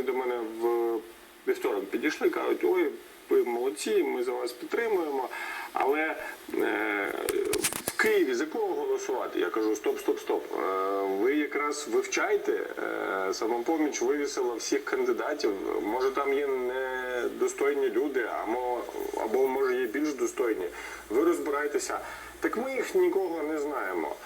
вони до мене в вівторок підійшли, кажуть, ой, ви молодці, ми за вас підтримуємо. Але е, в Києві за кого голосувати? Я кажу, стоп, стоп, стоп. Е, ви якраз вивчайте. Е, самопоміч вивісила всіх кандидатів. Може там є недостойні люди, або, або може є більш достойні. Ви розбирайтеся. Так ми їх нікого не знаємо.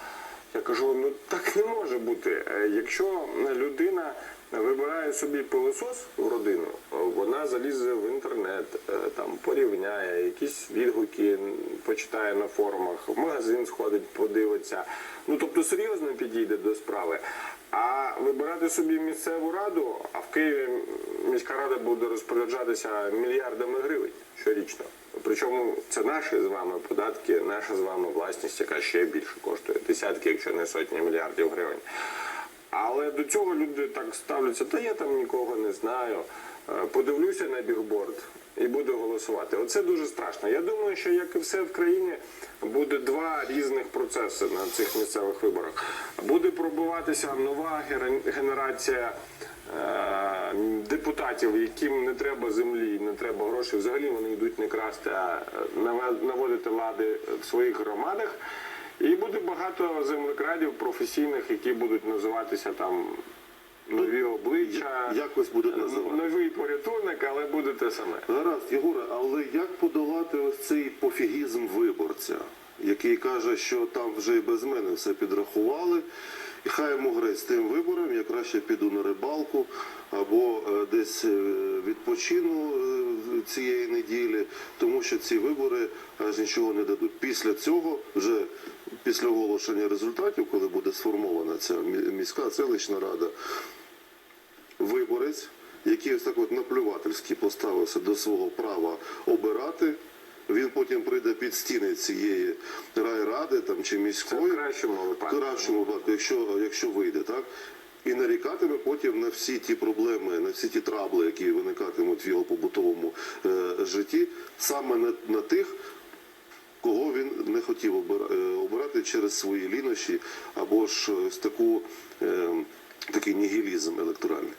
Я кажу, ну так не може бути. Е, Якщо людина вибирає собі пилосос в родину, вона залізе в інтернет, е, там порівняє, якісь відгуки почитає на форумах, в магазин сходить, подивиться. Ну тобто серйозно підійде до справи. А вибирати собі місцеву раду, а в Києві міська рада буде розпоряджатися мільярдами гривень щорічно. Причому це наші з вами податки, наша з вами власність, яка ще більше коштує десятки, якщо не сотні мільярдів гривень. Але до цього люди так ставляться, та я там нікого не знаю. Е, Подивлюся на бігборд і буду голосувати. Оце дуже страшно. Я думаю, що як і все в країні, буде два різних процеси на цих місцевих виборах. Буде пробуватися нова генерація е, депутатів, яким не треба землі, не треба грошей. Взагалі вони йдуть не красти, а е, наводити лади в своїх громадах. І буде багато землекрадів професійних, які будуть називатися там нові обличчя, Якось будуть називати. новий порятунок, але буде те саме. Гаразд, Єгоре, але як подолати ось цей пофігізм виборця, який каже, що там вже і без мене все підрахували, і хай йому грець з тим вибором, я краще піду на рибалку або е, десь е, відпочину е, цієї неділі, тому що ці вибори аж нічого не дадуть. Після цього, вже після оголошення результатів, коли буде сформована ця міська селищна рада, виборець, який ось так от наплювательськи поставився до свого права обирати. Він потім прийде під стіни цієї райради там чи Це міської в кращому в випадку. кращому випадку, якщо, якщо вийде, так? І нарікатиме потім на всі ті проблеми, на всі ті трабли, які виникатимуть в його побутовому е, житті, саме на, на тих, кого він не хотів е, обирати через свої лінощі або ж таку, е, такий нігілізм електоральний.